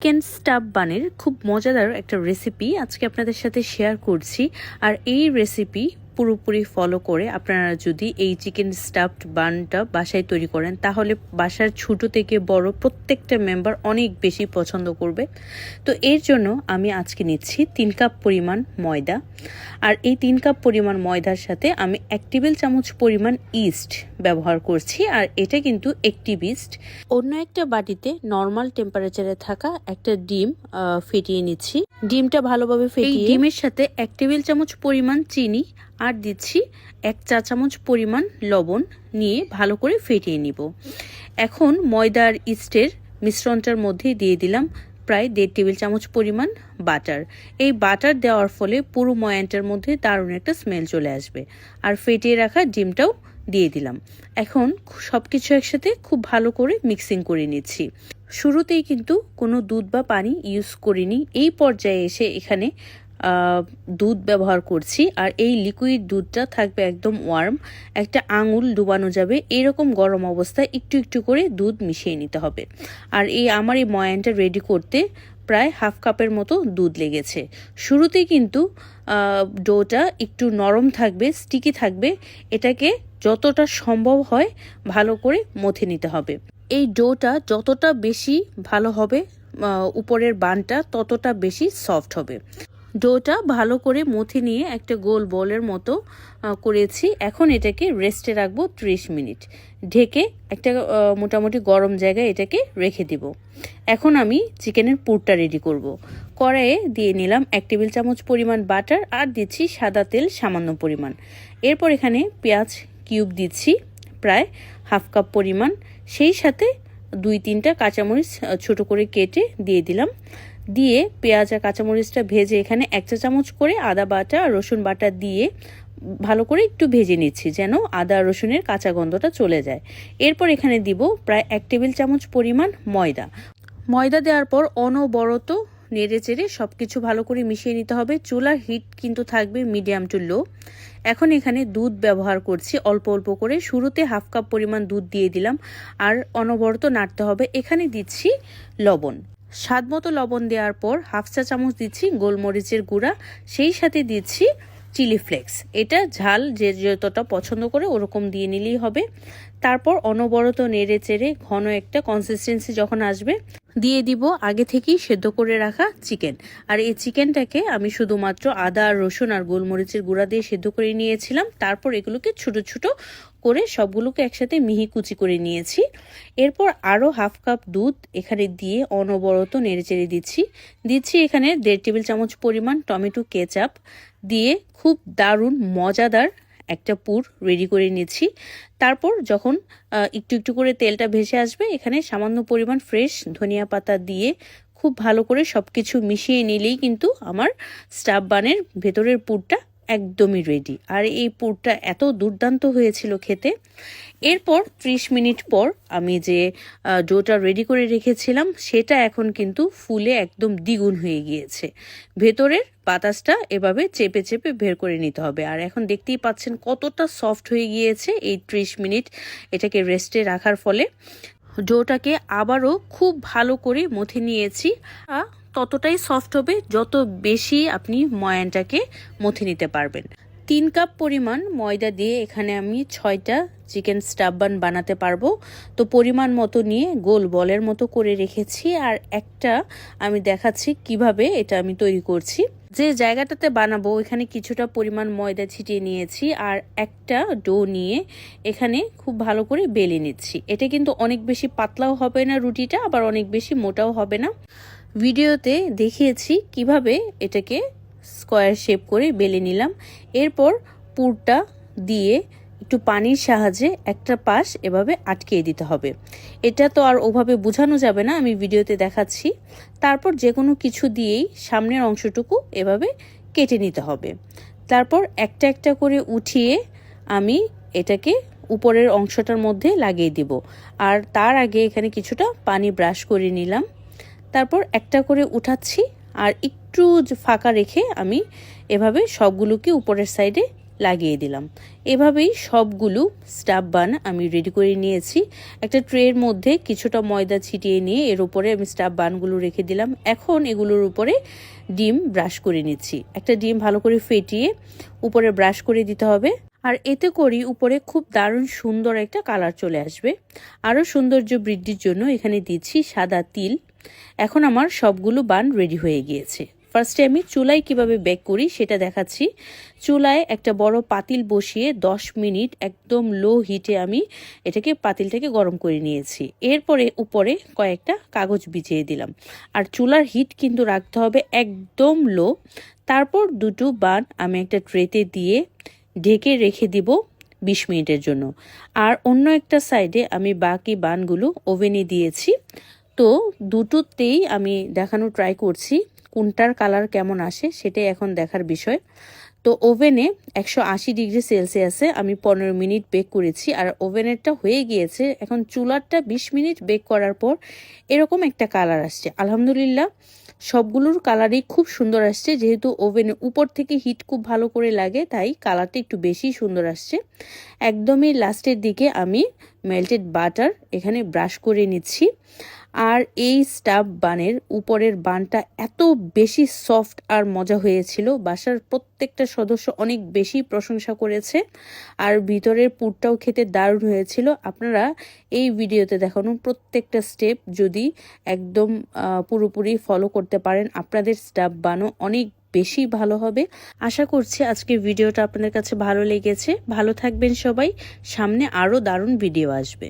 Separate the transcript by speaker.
Speaker 1: Chicken staff বানের খুব মজাদার একটা রেসিপি আজকে আপনাদের সাথে শেয়ার করছি। আর এই রেসিপি পুরোপুরি ফলো করে আপনারা যদি এই চিকেন স্টাফড বানটা বাসায় তৈরি করেন তাহলে বাসার ছোট থেকে বড় প্রত্যেকটা মেম্বার অনেক বেশি পছন্দ করবে। তো এর জন্য আমি আজকে নিচ্ছি তিন কাপ পরিমাণ ময়দা। আর এই তিন কাপ পরিমাণ ময়দার সাথে আমি এক টেবিল চামচ পরিমাণ ইস্ট ব্যবহার করছি আর এটা কিন্তু একটি ইস্ট অন্য একটা বাটিতে নর্মাল টেম্পারেচারে থাকা একটা ডিম ফেটিয়ে নিচ্ছি। ডিমটা ভালোভাবে ফেটিয়ে ডিমের সাথে এক টেবিল চামচ পরিমাণ চিনি আর দিচ্ছি এক চা চামচ পরিমাণ লবণ নিয়ে ভালো করে ফেটিয়ে নিব। এখন ময়দা আর ইস্টের মিশ্রণটার মধ্যে দিয়ে দিলাম প্রায় দেড় টেবিল চামচ পরিমাণ বাটার। এই বাটার দেওয়ার ফলে পুরো ময়ানটার মধ্যে দারুণ একটা স্মেল চলে আসবে। আর ফেটিয়ে রাখা ডিমটাও দিয়ে দিলাম। এখন সব কিছু একসাথে খুব ভালো করে মিক্সিং করে নিচ্ছি। শুরুতেই কিন্তু কোনো দুধ বা পানি ইউজ করিনি। এই পর্যায়ে এসে এখানে দুধ ব্যবহার করছি, আর এই লিকুইড দুধটা থাকবে একদম ওয়ার্ম একটা আঙুল ডুবানো যাবে, এরকম গরম অবস্থায় একটু একটু করে দুধ মিশিয়ে নিতে হবে। আর এই আমার এই ময়ানটা রেডি করতে প্রায় হাফ কাপের মতো দুধ লেগেছে। শুরুতেই কিন্তু ডোটা একটু নরম থাকবে স্টিকি থাকবে, এটাকে যতটা সম্ভব হয় ভালো করে মথে নিতে হবে। এই ডোটা যতটা বেশি ভালো হবে উপরের বানটা ততটা বেশি সফট হবে। ডোটা ভালো করে মথে নিয়ে একটা গোল বলের মতো করেছি। এখন এটাকে রেস্টে রাখব ত্রিশ মিনিট। ঢেকে একটা মোটামুটি গরম জায়গায় এটাকে রেখে দিব। এখন আমি চিকেনের পুরটা রেডি করব। কড়াইয়ে দিয়ে নিলাম এক টেবিল চামচ পরিমাণ বাটার আর দিচ্ছি সাদা তেল সামান্য পরিমাণ। এরপর এখানে পেঁয়াজ কিউব দিচ্ছি, প্রায় হাফ কাপ পরিমাণ। সেই সাথে দুই তিনটা কাঁচামরিচ ছোট করে কেটে দিয়ে দিলাম। দিয়ে পেঁয়াজ আর কাঁচামরিচটা ভেজে এখানে এক চা চামচ করে আদা বাটা আর রসুন বাটা দিয়ে ভালো করে একটু ভেজে নিচ্ছি যেন আদা রসুনের কাঁচা গন্ধটা চলে যায়। এরপর এখানে দিব প্রায় এক টেবিল চামচ পরিমাণ ময়দা। ময়দা দেওয়ার পর অনবরত নেড়ে চেড়ে সব কিছু ভালো করে মিশিয়ে নিতে হবে। চুলার হিট কিন্তু থাকবে মিডিয়াম টু লো। এখন এখানে দুধ ব্যবহার করছি। অল্প অল্প করে শুরুতে হাফ কাপ পরিমাণ দুধ দিয়ে দিলাম। আর অনবরত নাড়তে হবে। এখানে দিচ্ছি লবণ। স্বাদ মতো লবণ দেওয়ার পর হাফ চা চামচ দিচ্ছি গোলমরিচের গুঁড়া, সেই সাথে দিচ্ছি চিলি ফ্লেক্স। এটা ঝাল যে যতটা পছন্দ করে ওরকম দিয়ে নিলেই হবে। তারপর অনবরত নেড়ে চেড়ে ঘন একটা কনসিস্টেন্সি যখন আসবে দিয়ে দিব আগে থেকেই সেদ্ধ করে রাখা চিকেন। আর এই চিকেনটাকে আমি শুধুমাত্র আদা আর রসুন আর গোলমরিচের গুঁড়া দিয়ে সেদ্ধ করে নিয়েছিলাম। তারপর এগুলোকে ছোট ছোট করে সবগুলোকে একসাথে মিহি কুচি করে নিয়েছি। এরপর আরও হাফ কাপ দুধ এখানে দিয়ে অনবরত নেড়ে চেড়ে দিচ্ছি। দিচ্ছি এখানে দেড় টেবিল চামচ পরিমাণ টমেটো কেচাপ দিয়ে খুব দারুণ, মজাদার একটা পুর রেডি করে নিয়েছি তারপর যখন একটু একটু করে তেলটা ভেসে আসবে, এখানে সামান্য পরিমাণ ফ্রেশ ধনিয়া পাতা দিয়ে খুব ভালো করে সব কিছু মিশিয়ে নিলেই কিন্তু আমার স্টাফ বানের ভেতরের পুরটা একদমই রেডি আর এই পুরটা এত দুর্দান্ত হয়েছিল খেতে। এরপর 30 মিনিট পর আমি যে ডোটা রেডি করে রেখেছিলাম, সেটা এখন কিন্তু ফুলে একদম দ্বিগুণ হয়ে গিয়েছে। ভেতরের বাতাসটা এভাবে চেপে চেপে বের করে নিতে হবে। আর এখন দেখতেই পাচ্ছেন কতটা সফট হয়ে গিয়েছে এই 30 মিনিট এটাকে রেস্টে রাখার ফলে। ডোটাকে আবারও খুব ভালো করে মথে নিয়েছি। ততটাই সফট হবে যত বেশি আপনি ময়ানটাকে মথে নিতে পারবেন। তিন কাপ পরিমাণ ময়দা দিয়ে এখানে আমি ছয়টা চিকেন স্টাফ বান বানাতে পারব। তো পরিমাণ মতো নিয়ে গোল বলের মতো করে রেখেছি আর একটা আমি দেখাচ্ছি কীভাবে এটা আমি তৈরি করছি। যে জায়গাটাতে বানাবো এখানে কিছুটা পরিমাণ ময়দা ছিটিয়ে নিয়েছি আর একটা ডো নিয়ে এখানে খুব ভালো করে বেলে নিচ্ছি। এটা কিন্তু অনেক বেশি পাতলাও হবে না রুটিটা, আবার অনেক বেশি মোটাও হবে না। ভিডিওতে দেখিয়েছি কীভাবে এটাকে স্কোয়ার শেপ করে বেলে নিলাম। এরপর পুরটা দিয়ে একটু পানির সাহায্যে একটা পাশ এভাবে আটকিয়ে দিতে হবে। এটা তো আর ওভাবে বোঝানো যাবে না, আমি ভিডিওতে দেখাচ্ছি। তারপর যে কোনো কিছু দিয়েই সামনের অংশটুকু এভাবে কেটে নিতে হবে। তারপর একটা একটা করে উঠিয়ে আমি এটাকে উপরের অংশটার মধ্যে লাগিয়ে দিব। আর তার আগে এখানে কিছুটা পানি ব্রাশ করে নিলাম। তারপর একটা করে উঠাচ্ছি আর একটু ফাঁকা রেখে আমি এভাবে সবগুলোকে উপরের সাইডে লাগিয়ে দিলাম। এভাবেই সবগুলো স্টাফ বান আমি রেডি করে নিয়েছি। একটা ট্রের মধ্যে কিছুটা ময়দা ছিটিয়ে নিয়ে এর উপরে আমি স্টাফ বানগুলো রেখে দিলাম। এখন এগুলোর উপরে ডিম ব্রাশ করে নিচ্ছি। একটা ডিম ভালো করে ফেটিয়ে উপরে ব্রাশ করে দিতে হবে। আর এতে করি উপরে খুব দারুণ সুন্দর একটা কালার চলে আসবে। আরও সৌন্দর্য বৃদ্ধির জন্য এখানে দিচ্ছি সাদা তিল। এখন আমার সবগুলো বান রেডি হয়ে গিয়েছে। ফার্স্টে আমি চুলায় কীভাবে বেক করি সেটা দেখাচ্ছি। চুলায় একটা বড় পাতিল বসিয়ে 10 মিনিট একদম লো হিটে আমি এটাকে পাতিলটাকে গরম করে নিয়েছি। এরপরে উপরে কয়েকটা কাগজ বিছিয়ে দিলাম। আর চুলার হিট কিন্তু রাখতে হবে একদম লো তারপর দুটো বান আমি একটা ট্রেতে দিয়ে ঢেকে রেখে দিব বিশ মিনিটের জন্য। আর অন্য একটা সাইডে আমি বাকি বানগুলো ওভেনে দিয়েছি। তো দুটোতেই আমি দেখানো ট্রাই করছি কোনটার কালার কেমন আসে সেটাই এখন দেখার বিষয়। তো ওভেনে একশো আশি ডিগ্রি সেলসিয়াসে আমি পনেরো মিনিট বেক করেছি আর ওভেনেরটা হয়ে গিয়েছে এখন চুলারটা বিশ মিনিট বেক করার পর এরকম একটা কালার আসছে। আলহামদুলিল্লাহ সবগুলোর কালারই খুব সুন্দর আসছে যেহেতু ওভেনে উপর থেকে হিট খুব ভালো করে লাগে তাই কালারটা একটু বেশি সুন্দর আসছে। একদমই লাস্টের দিকে আমি মেল্টেড বাটার এখানে ব্রাশ করে নিচ্ছি। আর এই স্টাফ বানের উপরের বানটা এত বেশি সফট আর মজা হয়েছিল। বাসার প্রত্যেকটা সদস্য অনেক বেশি প্রশংসা করেছে। আর ভিতরের পুরটাও খেতে দারুণ হয়েছিল। আপনারা এই ভিডিওতে দেখানো প্রত্যেকটা স্টেপ যদি একদম পুরোপুরি ফলো করতে পারেন, আপনাদের স্টাফ বানও অনেক বেশি ভালো হবে। আশা করছি আজকের ভিডিওটা আপনাদের কাছে ভালো লেগেছে। ভালো থাকবেন সবাই। সামনে আরও দারুণ ভিডিও আসবে।